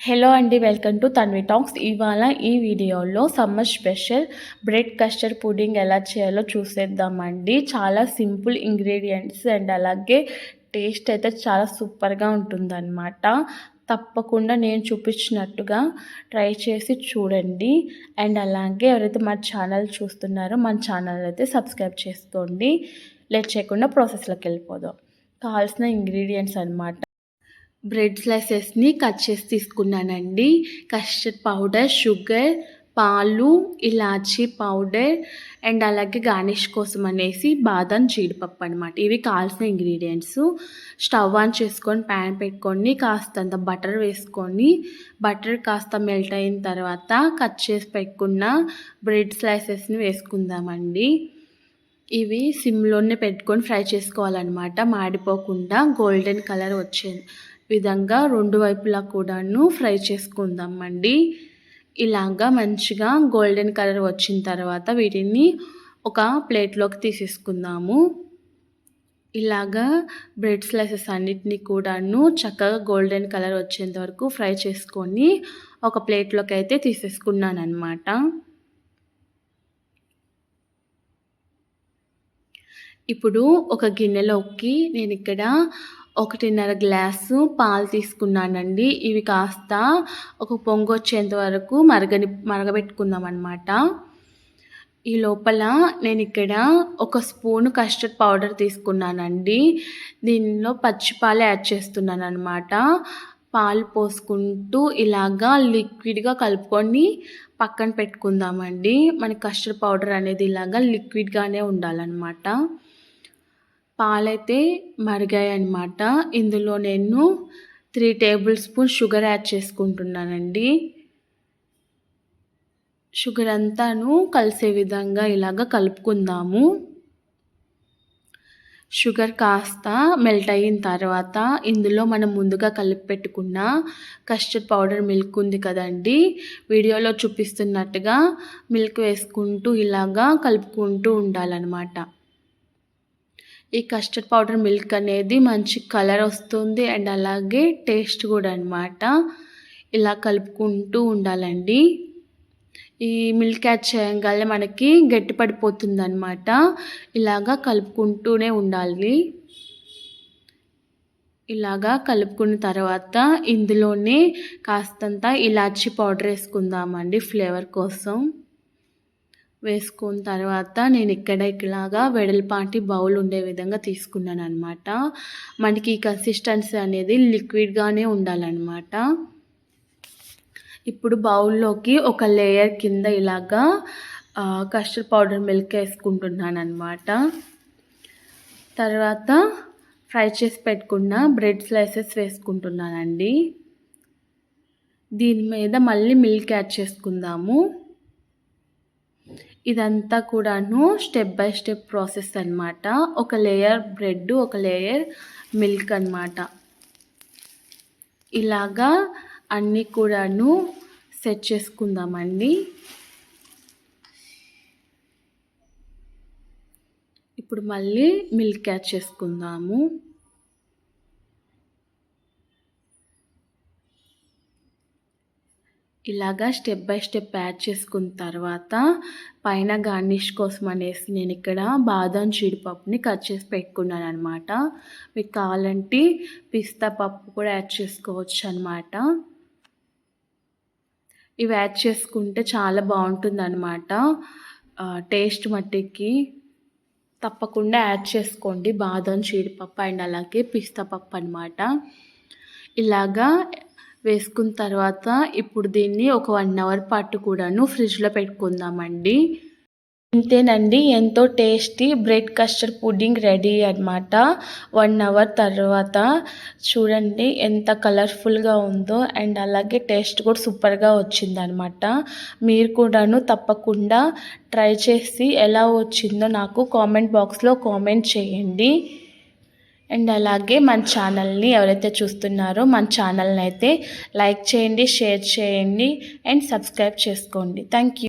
Hello అండి welcome to Tanvi talks ఇవాళ ఈ వీడియోలో summer special bread custard pudding ఎలా చేయాలో చూసేద్దామండి. చాలా సింపుల్ ఇంగ్రీడియంట్స్ అండ్ అలాగే టేస్ట్ అయితే చాలా సూపర్గా ఉంటుందన్నమాట. తప్పకుండా నేను చూపించినట్టుగా ట్రై చేసి చూడండి. అండ్ అలాగే ఎవరైతే మా ఛానల్ చూస్తున్నారో మన ఛానల్ అయితే సబ్స్క్రైబ్ చేసుకోండి. లేట్ చేయకుండా ప్రాసెస్లోకి వెళ్ళిపోదాం. కావాల్సిన ఇంగ్రీడియంట్స్ అనమాట బ్రెడ్ స్లైసెస్ని కట్ చేసి తీసుకున్నానండి. కస్టర్డ్ పౌడర్ షుగర్ పాలు ఇలాచీ పౌడర్ అండ్ అలాగే గార్నిష్ కోసం అనేసి బాదం జీడిపప్పు అనమాట ఇవి కావాల్సిన ఇంగ్రీడియంట్స్. స్టవ్ ఆన్ చేసుకొని ప్యాన్ పెట్టుకొని కాస్తంత బటర్ వేసుకొని బటర్ కాస్త మెల్ట్ అయిన తర్వాత కట్ చేసి పెట్టుకున్న బ్రెడ్ స్లైసెస్ని వేసుకుందామండి. ఇవి సిమ్లోనే పెట్టుకొని ఫ్రై చేసుకోవాలన్నమాట. మాడిపోకుండా గోల్డెన్ కలర్ వచ్చేది విధంగా రెండు వైపులా కూడాను ఫ్రై చేసుకుందామండి. ఇలాగా మంచిగా గోల్డెన్ కలర్ వచ్చిన తర్వాత వీటిని ఒక ప్లేట్లోకి తీసేసుకుందాము. ఇలాగా బ్రెడ్ స్లైసెస్ అన్నిటినీ కూడాను చక్కగా గోల్డెన్ కలర్ వచ్చేంత వరకు ఫ్రై చేసుకొని ఒక ప్లేట్లోకి అయితే తీసేసుకున్నాను అనమాట ఇప్పుడు ఒక గిన్నెలోకి నేను ఇక్కడ ఒకటిన్నర గ్లాసు పాలు తీసుకున్నానండి. ఇవి కాస్త ఒక పొంగు వచ్చేంత వరకు మరగని మరగబెట్టుకుందాం అనమాట ఈ లోపల నేను ఇక్కడ ఒక స్పూన్ కస్టర్డ్ పౌడర్ తీసుకున్నానండి. దీనిలో పచ్చిపాలు యాడ్ చేస్తున్నాను అనమాట పాలు పోసుకుంటూ ఇలాగా లిక్విడ్గా కలుపుకొని పక్కన పెట్టుకుందామండి. మన కస్టర్డ్ పౌడర్ అనేది ఇలాగా లిక్విడ్గానే ఉండాలన్నమాట. పాలైతే మరిగాయి అన్నమాట ఇందులో నేను three tablespoon sugar add చేసుకుంటున్నానండి. షుగర్ అంతాను కలిసే విధంగా ఇలాగ కలుపుకుందాము. షుగర్ కాస్త మెల్ట్ అయిన తర్వాత ఇందులో మనం ముందుగా కలిపి పెట్టుకున్న కస్టర్డ్ పౌడర్ మిల్క్ ఉంది కదండి. వీడియోలో చూపిస్తున్నట్టుగా మిల్క్ వేసుకుంటూ ఇలాగా కలుపుకుంటూ ఉండాలన్నమాట. ఈ కస్టర్డ్ పౌడర్ మిల్క్ అనేది మంచి కలర్ వస్తుంది అండ్ అలాగే టేస్ట్ కూడా అనమాట ఇలా కలుపుకుంటూ ఉండాలండి. ఈ మిల్క్ యాడ్ చేయగానే మనకి గట్టిపడిపోతుంది అనమాట ఇలాగా కలుపుకుంటూనే ఉండాలి. ఇలాగా కలుపుకున్న తర్వాత ఇందులోనే కాస్తంత ఇలాచీ పౌడర్ వేసుకుందామండి ఫ్లేవర్ కోసం. వేసుకున్న తర్వాత నేను ఇక్కడ ఇలాగా వెడల్పాటి బౌల్ ఉండే విధంగా తీసుకున్నాను అనమాట మనకి ఈ కన్సిస్టెన్సీ అనేది లిక్విడ్గానే ఉండాలన్నమాట. ఇప్పుడు బౌల్లోకి ఒక లేయర్ కింద ఇలాగా కస్టర్డ్ పౌడర్ మిల్క్ వేసుకుంటున్నాను అనమాట తర్వాత ఫ్రై చేసి పెట్టుకున్న బ్రెడ్ స్లైసెస్ వేసుకుంటున్నానండి. దీని మీద మళ్ళీ మిల్క్ యాడ్ చేసుకుందాము. ఇదంతా కూడాను స్టెప్ బై స్టెప్ ప్రాసెస్ అనమాట ఒక లేయర్ బ్రెడ్ ఒక లేయర్ మిల్క్ అనమాట ఇలాగా అన్నీ కూడాను సెట్ చేసుకుందామండి. ఇప్పుడు మళ్ళీ మిల్క్ యాడ్ చేసుకుందాము. ఇలాగా స్టెప్ బై స్టెప్ యాడ్ చేసుకున్న తర్వాత పైన గార్నిష్ కోసం అనేసి నేను ఇక్కడ బాదం జీడిపప్పుని కట్ చేసి పెట్టుకున్నాను అనమాట మీకు కావాలంటే పిస్తా పప్పు కూడా యాడ్ చేసుకోవచ్చు అనమాట ఇవి యాడ్ చేసుకుంటే చాలా బాగుంటుంది అనమాట టేస్ట్ మట్టికి తప్పకుండా యాడ్ చేసుకోండి. బాదం జీడిపప్పు అండ్ అలాగే పిస్తా పప్పు అనమాట ఇలాగా వేసుకున్న తర్వాత ఇప్పుడు దీన్ని ఒక వన్ అవర్ పాటు కూడాను ఫ్రిడ్జ్లో పెట్టుకుందామండి. ఇంతేనండి ఎంతో tasty bread custard pudding ready అనమాట వన్ అవర్ తర్వాత చూడండి ఎంత కలర్ఫుల్గా ఉందో అండ్ అలాగే టేస్ట్ కూడా సూపర్గా వచ్చిందనమాట మీరు కూడాను తప్పకుండా ట్రై చేసి ఎలా వచ్చిందో నాకు కామెంట్ బాక్స్లో కామెంట్ చేయండి. అండ్ అలాగే మన ఛానల్ని ఎవరైతే చూస్తున్నారో మన ఛానల్ని అయితే లైక్ చేయండి షేర్ చేయండి అండ్ సబ్స్క్రైబ్ చేసుకోండి. థ్యాంక్